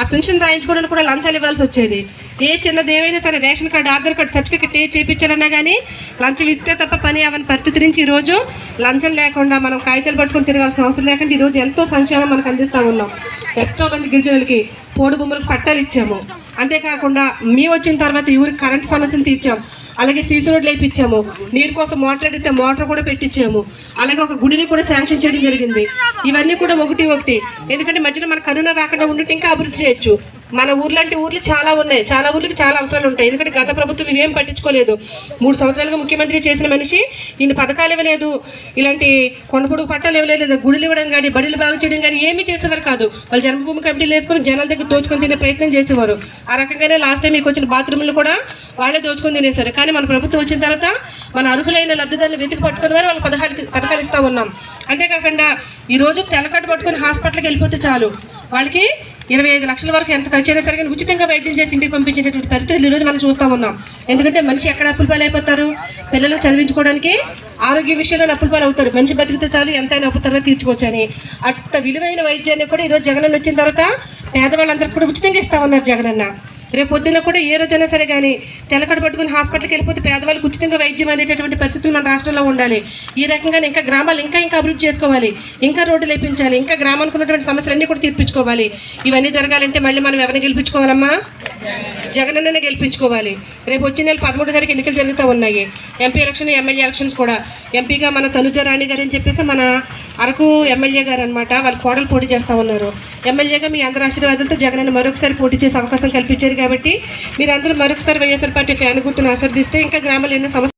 ఆ పెన్షన్ రాయించుకోవడానికి కూడా లంచాలు ఇవ్వాల్సి వచ్చేది. ఏ చిన్నది ఏమైనా సరే ration card Aadhaar card certificate ఏ చేయించాలన్నా కానీ లంచం ఇస్తే తప్ప పని అవని పరిస్థితి నుంచి ఈరోజు లంచం లేకుండా మనం కాగితాలు పట్టుకొని తిరగాల్సిన అవసరం లేకుండా ఈరోజు ఎంతో సంక్షేమం మనకు అందిస్తూ ఉన్నాం. ఎంతో మంది గిరిజనులకి పోడు బొమ్మలకు పట్టాలు ఇచ్చాము. అంతేకాకుండా మేము వచ్చిన తర్వాత ఈ ఊరికి కరెంట్ సమస్యను తీర్చాం. అలాగే సీసీ రోడ్లు వేయించాము. నీరు కోసం మోటార్ అడిగితే మోటార్ కూడా పెట్టించాము. అలాగే ఒక గుడిని కూడా శాంక్షన్ చేయడం జరిగింది. ఇవన్నీ కూడా ఒకటి ఒకటి. ఎందుకంటే మధ్యలో మన కరోనా రాకుండా ఉండటం ఇంకా అభివృద్ధి చేయొచ్చు. మన ఊర్లాంటి ఊర్లు చాలా ఉన్నాయి. చాలా ఊర్లకి చాలా అవసరాలు ఉంటాయి. ఎందుకంటే గత ప్రభుత్వం ఇవేం పట్టించుకోలేదు. మూడు సంవత్సరాలుగా ముఖ్యమంత్రి చేసిన మనిషి ఈయన పథకాలు ఇవ్వలేదు. ఇలాంటి కొండపొడుగు పట్టాలు ఇవ్వలేదు. గుడులు ఇవ్వడం కానీ బడులు బాగు చేయడం కానీ ఏమీ చేసేవారు కాదు. వాళ్ళు జన్మభూమి కమిటీలు వేసుకొని జనాల దగ్గర దోచుకొని తినే ప్రయత్నం చేసేవారు. ఆ రకంగానే లాస్ట్ టైం మీకు వచ్చిన బాత్రూమ్లు కూడా వాళ్ళే దోచుకొని తినేశారు. కానీ మన ప్రభుత్వం వచ్చిన తర్వాత మన అర్హులైన లబ్ధిదారులు వెతికి పట్టుకుని వారు వాళ్ళు పథకాలు పథకాలు ఇస్తూ ఉన్నాం. అంతేకాకుండా ఈరోజు తెల్లకట్టు పట్టుకొని హాస్పిటల్కి వెళ్ళిపోతే చాలు. వాళ్ళకి ఇరవై ఐదు లక్షల వరకు ఎంత ఖర్చు అయినా సరే ఉచితంగా వైద్యం చేసి ఇంటికి పంపించేటటువంటి పరిస్థితులు ఈరోజు మనం చూస్తూ ఉన్నాం. ఎందుకంటే మనిషి ఎక్కడ అప్పుల పాలు అయిపోతారు పిల్లలు చదివించుకోవడానికి ఆరోగ్య విషయంలో అప్పుల పాలు అవుతారు మనిషి బతికితే చాలు ఎంతైనా అప్పు తర్వాత తీర్చుకోవచ్చని. అట్ట అంత విలువైన వైద్యాన్ని కూడా ఈరోజు జగనన్న వచ్చిన తర్వాత పేదవాళ్ళందరికీ కూడా ఉచితంగా ఇస్తా ఉన్నారు జగనన్న. రేపు పొద్దున్న కూడా ఏ రోజైనా సరే కానీ తెల్లకడ పట్టుకుని హాస్పిటల్కి వెళ్ళిపోతే పేదవాళ్ళకి ఉచితంగా వైద్యం అందేటటువంటి పరిస్థితులు మన రాష్ట్రంలో ఉండాలి. ఈ రకంగా ఇంకా గ్రామాలు ఇంకా ఇంకా అభివృద్ధి చేసుకోవాలి. ఇంకా రోడ్లు లేపించాలి. ఇంకా గ్రామానికి ఉన్నటువంటి సమస్యలన్నీ కూడా తీర్పించుకోవాలి ఇవన్నీ జరగాలంటే మళ్ళీ మనం ఎవరిని గెలిపించుకోవాలమ్మా? జగనన్ననే గెలిపించుకోవాలి. రేపు వచ్చే నెల పదమూడు తారీఖు ఎన్నికలు జరుగుతూ ఉన్నాయి. ఎంపీ ఎలక్షన్ ఎమ్మెల్యే ఎలక్షన్స్ కూడా. ఎంపీగా మన తనుజ రాణి గారు అని చెప్పేసి మన అరకు ఎమ్మెల్యే గారు అనమాట వాళ్ళు కోడలు పోటీ చేస్తూ ఉన్నారు. ఎమ్మెల్యేగా మీ అందరి ఆశీర్వాదాలతో జగనన్న మరొకసారి పోటీ చేసే అవకాశం కల్పించారు కాబట్టి మీరందరూ మరొకసారి వైఎస్ఆర్ పార్టీ ఫ్యాన్ గుర్తును ఆశీర్దిస్తే ఇంకా గ్రామాలు ఎన్నో సమస్యలు